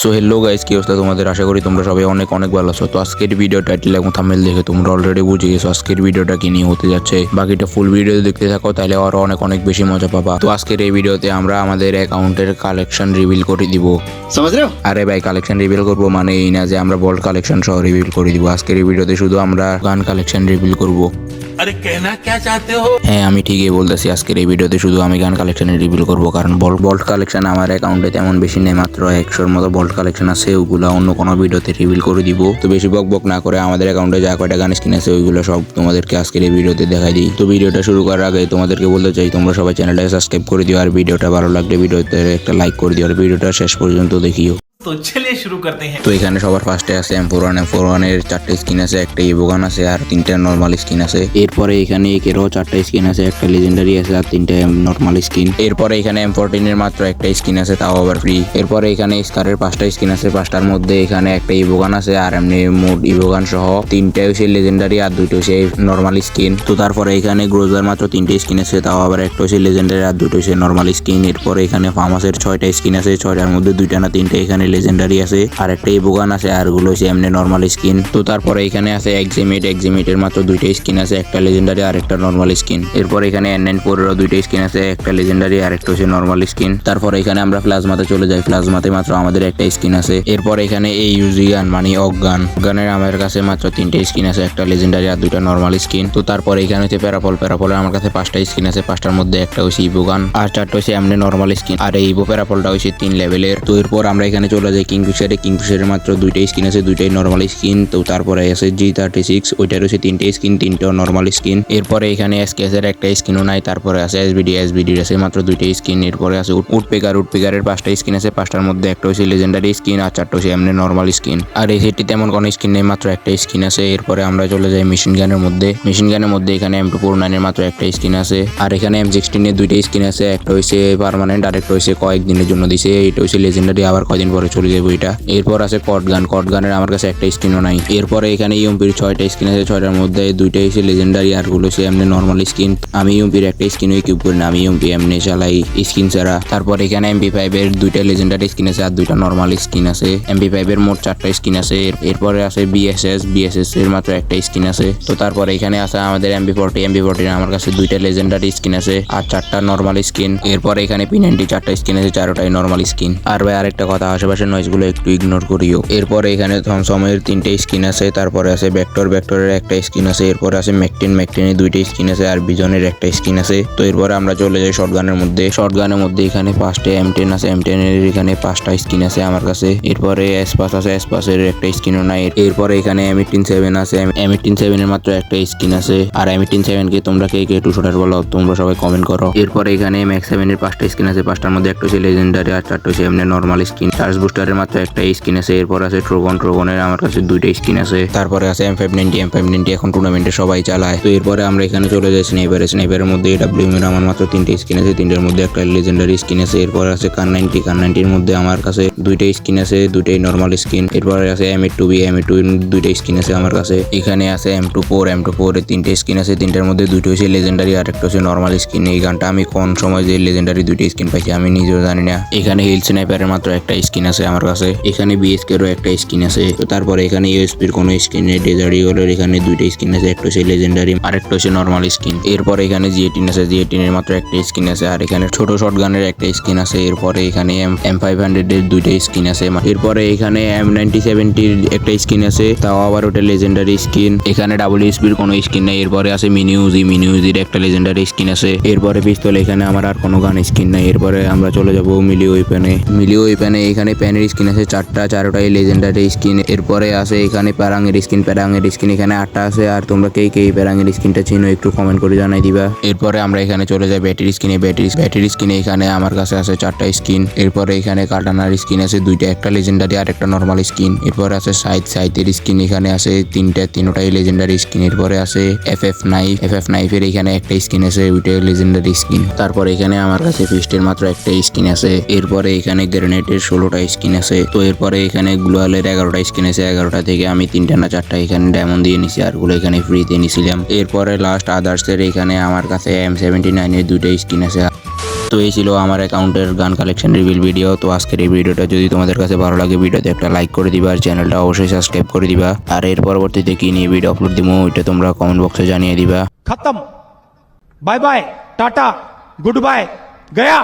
So hello guys কি অবস্থা তোমাদের? আশা করি তোমরা সবাই অনেক অনেক ভালো আছো। তো আজকের ভিডিও টাইটেল এবং থামেল দেখে তোমরা অলরেডি বুঝে গেছো আজকের ভিডিওটা কি নিয়ে হতে যাচ্ছে। বাকিটা ফুল ভিডিও দেখতে থাকো তাহলে আরও অনেক অনেক বেশি মজা পাবা। তো আজকের এই ভিডিওতে আমরা আমাদের অ্যাকাউন্টের কালেকশন রিভিল করে দিব। আরে ভাই কালেকশন রিভিল করব মানে এই না যে আমরা বল্ড কালেকশন সহ রিভিল করে দিব। আজকের এই ভিডিওতে শুধু আমরা গান কালেকশন রিভিল করব। আরে কেনা হো? হ্যাঁ আমি ঠিকই বলতেছি, আজকের এই ভিডিওতে শুধু আমি গান কালেকশনের রিভিল করব, কারণ বল্ট কালেকশন আমার অ্যাকাউন্টে তেমন বেশি নেই, মাত্র একশোর মতো বল্ট কালেকশন আছে, ওগুলো অন্য কোনো ভিডিওতে রিভিল করে দিব। তো বেশি বক বক না করে আমাদের অ্যাকাউন্টে যা কয়টা গান স্কিন আছে, ওইগুলো সব তোমাদেরকে আজকের এই ভিডিওতে দেখাই দিই। তো ভিডিওটা শুরু করার আগে তোমাদেরকে বলতে চাই, তোমরা সবাই চ্যানেলটা সাবস্ক্রাইব করে দিও, আর ভিডিওটা ভালো লাগলে ভিডিওতে একটা লাইক করে দিও, আর ভিডিওটা শেষ পর্যন্ত দেখিও। তো চলে শুরু করতে হ্যাঁ। তো এখানে সবার ফার্স্টে আছে M four one M four ওয়ানের চারটে স্কিন আছে, একটা ইবোগান আছে আর তিনটা নর্মাল স্কিন আছে। এরপরে এখানে একেরও চারটা স্কিন আছে, একটা লেজেন্ডারি আছে আর তিনটা নর্মাল স্কিন এরপরে এখানে এম ফোরটিন এর মাত্র একটা স্কিন আছে, তাও আবার ফ্রি এরপরে এখানে স্কারের পাঁচটা স্কিন আছে, পাঁচটার মধ্যে এখানে একটা ইবোগান আছে আর এমনি মোট ইবোগান সহ তিনটা হচ্ছে লেজেন্ডারি আর দুটো হচ্ছে নর্মাল স্কিন তো তারপরে এখানে গ্রোজার মাত্র তিনটে স্কিন আছে, তাও আবার একটা হচ্ছে লেজেন্ডারি আর দুটো হচ্ছে নর্মাল স্কিন এরপরে এখানে ফার্মাসের ছয়টা স্কিন আছে, ছয়টার মধ্যে দুইটা না তিনটা এখানে লেজেন্ডারি আছে, আর একটা ইবোগান আছে, আরগুলো হচ্ছে এমনি নর্মাল স্কিন তো তারপরে এখানে আছে এক্সিমিট এক্সিমিটের মাত্র দুইটা স্কিন আছে, একটা লেজেন্ডারি আর একটা নর্মাল স্কিন এরপর এখানে এন নাইন ফোরেরও দুইটা স্কিন আছে, একটা লেজেন্ডারি আর একটা হচ্ছে নর্মাল স্কিন তারপর এখানে আমরা প্লাজমাতে চলে যাই প্লাজমাতে মাত্র আমাদের একটা স্কিন আছে। এরপর এখানে এই ইউজি গান মানে অজ্ঞান গানের আমার কাছে মাত্র তিনটে স্কিন আছে, একটা লেজেন্ডারি আর দুইটা নর্মাল স্কিন তো তারপর এখানে হচ্ছে প্যারাপল প্যারাপলের আমার কাছে পাঁচটা স্কিন আছে, পাঁচটার মধ্যে একটা হচ্ছে ইভো গান আর চারটা হচ্ছে এমনি নর্মাল স্কিন আর এই ইভো প্যারাপলটা হচ্ছে তিন লেভেলের তো এরপর আমরা এখানে চলে যাই কিংফিশারে কিংফিশারের মাত্র দুইটাই স্কিন আছে, দুইটাই নর্মাল স্কিন তো তারপরে আছে জি থার্টি সিক্স ওইটার হচ্ছে তিনটে স্কিন তিনটেও নর্মাল স্কিন এরপরে এখানে এসকেসের একটা স্কিনও নাই, তারপরে আছে এসবিডি এসবিডির আছে মাত্র দুইটাই স্কিন এরপরে আছে উডপেকার উডপেকারের পাঁচটা স্কিন আছে, পাঁচটার মধ্যে একটা হচ্ছে লেজেন্ডারি স্কিন আর চারটা হচ্ছে এমনি নর্মাল স্কিন আর এই সেটটি তেমন কোনো স্কিন নেই, মাত্র একটা স্কিন আছে। এরপরে আমরা চলে যাই মেশিন গানের মধ্যে। মেশিন গানের মধ্যে এখানে এম টু ফোর নাইনের মাত্র একটা স্কিন আছে। আর এখানে এম সিক্সটিনের দুইটা স্কিন আছে, একটা হচ্ছে পারমানেন্ট আর একটা হচ্ছে কয়েকদিনের জন্য দিছে এটা হচ্ছে লেজেন্ডারি আবার কয়দিন পরে চলে যাবে এটা। এরপর আছে কট গান কট গানের আমার কাছে একটা স্কিনও নাই। এরপরে এখানে ইউম্পির ছয়টা স্কিন আছে। ছয়টার মধ্যে দুইটা হচ্ছে লেজেন্ডারি আরগুলো হচ্ছে এমনি নর্মাল স্কিন আমি ইউম্পির একটা স্কিন কিউব করি না। আমি ইউম্পি এমনি চালাই স্কিন ছাড়া। তারপর এখানে এমপি ফাইভ এর দুইটা লেজেন্ডারি স্কিন আছে আর দুইটা নর্মাল স্কিন আছে। এমপি ফাইভ এর মোট চারটা স্কিন আছে। এর- এরপরে আছে বিএসএস বিএসএস এর মাত্র একটা স্কিন আছে। তো তারপরে এখানে আছে আমাদের এমপি ফোরটি এমপি ফোরটি আমার কাছে দুইটা লেজেন্ডারি স্কিন আছে আর চারটা নর্মাল স্কিন এরপরে এখানে পিনেন্টি চারটা স্কিন আছে, চারোটাই নর্মাল স্কিন আর ভাই আরেকটা কথা আশেপাশের নয়েজগুলো একটু ইগনোর করিও। এরপরে এখানে থমসমের তিনটে স্কিন আছে, তারপরে আছে ব্যাক্টর ভেক্টরের একটা স্কিন আছে, এরপরে আছে ম্যাকটিন ম্যাকটিনের দুইটা স্কিন আছে, আর বিজনের একটা স্কিন আছে। তো এরপরে আমরা চলে যাই শর্ট গানের মধ্যে। শর্ট গানের মধ্যে এখানে পাঁচটা এম টেন আছে এম টেনের এখানে পাঁচটা স্কিন আছে আমার কাছে। এরপরে এসপাস আছে এসপাসের একটা স্কিনও নাই। এরপরে এখানে এম এইটিন সেভেন আছে এম এইটিন সেভেনের মাত্র একটা স্কিন আছে। আর এম এইটিন সেভেন কে তোমরা কে কে টু শটার বলো, তোমরা সবাই কমেন্ট করো। এরপরে এখানে ম্যাক্স সেভেনের পাঁচটা স্কিন আছে, পাঁচটার মধ্যে একটা হচ্ছে লেজেন্ডারি আর চারটা হচ্ছে এমনি নর্মাল স্কিন চার্জ বুস্টারের মাত্র একটা স্কিন আছে, এরপর আছে ট্রোগন ট্রোগনের আমার কাছে দুইটা স্কিন আছে। তারপরে আছে M five ninety M five ninety এখন টুর্নামেন্টে সবাই চালায়। তো এরপরে আমরা এখানে চলে যাই স্নাইপারে স্নাইপারের মধ্যে ডাব্লিউ এর আমার মাত্র তিনটে স্কিন আছে, তিনটের মধ্যে একটা লেজেন্ডারি স্কিন আছে, এরপর আছে কার নাইনটি কার নাইনটির মধ্যে আমার কাছে দুইটাই স্কিন আছে, দুইটাই নর্মাল স্কিন এরপরে আছে M A two B M A two দুইটা স্কিন আছে আমার কাছে। এখানে আছে M two four M two four তিনটে স্কিন আছে, তিনটার মধ্যে দুইটা হচ্ছে লেজেন্ডারি আর একটা হচ্ছে নর্মাল স্কিন এই গানটা আমি কোন সময় যে লেজেন্ডারি দুইটা স্কিন পাইছি আমি নিজেও জানি না। এখানে হিল স্নাইপারের মাত্র একটা স্কিন আছে। আমার কাছে। এখানে বিএসকে এরও একটা স্কিন আছে। তো তারপরে এখানে ইউএসপি ইউএসপির কোনো স্কিন নেই। ডেজার্ট ইগলের এখানে দুইটা স্কিন আছে। একটা হচ্ছে লেজেন্ডারি আর একটা হচ্ছে নর্মাল স্কিন এরপর এখানে জি এইটিন আছে। জি এইটিনের মাত্র একটা স্কিন আছে। আর এখানে ছোট শর্ট গানের একটা স্কিন আছে। এরপরে এখানে এম ফাইভ হান্ড্রেড এর দুইটা স্কিন আছে। এরপরে এখানে এম নাইনটি সেভেন্টির একটা স্কিন আছে। তাও আবার ওটা লেজেন্ডারি স্কিন এখানে ডাবল এসপির কোনো স্কিন নেই। এরপরে আছে মিনিউজি মিনিউজির একটা লেজেন্ডারি স্কিন আছে। এরপরে পিস্তল, এখানে আমার আর কোনো গান স্কিন নাই। এরপরে আমরা চলে যাব মিলি ওইপেনে মিলি ওইপেনে এখানে প্যানের স্কিন আছে, চারটা, চারোটাই লেজেন্ডারি স্কিন এরপরে আছে এখানে প্যারাঙের স্কিন প্যারাঙের স্কিন এখানে আটটা আছে, আর তোমরা কে কে প্যারাঙের স্কিনটা চিনো একটু কমেন্ট করে জানাই দিবা। এরপরে আমরা এখানে চলে যাই ব্যাটারি স্কিনে ব্যাটারি ব্যাটারি স্কিনে এখানে আমার কাছে আছে চারটা স্কিন এরপরে এখানে কাটানার স্কিন আছে, দুইটা, একটা লেজেন্ডারি আর একটা নর্মাল স্কিন এরপরে আছে সাইড সাইডের স্কিন এখানে আছে, তিনটা, তিনটাই লেজেন্ডারি স্কিন এরপরে আছে F F knife F F নাইফের এখানে একটা স্কিন আছে, ওইটা লেজেন্ডারি স্কিন তারপর এখানে আমার কাছে ফিস্টের মাত্র একটা স্কিন আছে। এরপরে এখানে গ্রেনেডের ষোলোটা স্কিন আছে। তো এরপরে এখানে গ্লোয়ালের এগারোটা স্কিন আছে। এগারোটা থেকে আমি তিনটা না চারটা এখানে ডায়মন্ড দিয়ে নিছি, আরগুলো এখানে ফ্রিতে নিছিলাম। এরপরে লাস্ট আদার্সের এখানে আমার কাছে এম সেভেন্টি নাইনের দুইটা স্কিন আছে। তো এই ছিল আমার অ্যাকাউন্টের গান কালেকশন রিভিল ভিডিও তো আজকের এই ভিডিওটা যদি তোমাদের কাছে ভালো লাগে ভিডিওতে একটা লাইক করে দিবা, আর চ্যানেলটা অবশ্যই সাবস্ক্রাইব করে দিবা। আর এর পরবর্তীতে কি নিয়ে ভিডিও আপলোড দিব ওইটা তোমরা কমেন্ট বক্সে জানিয়ে দিবা। খতম bye bye tata good bye Gaya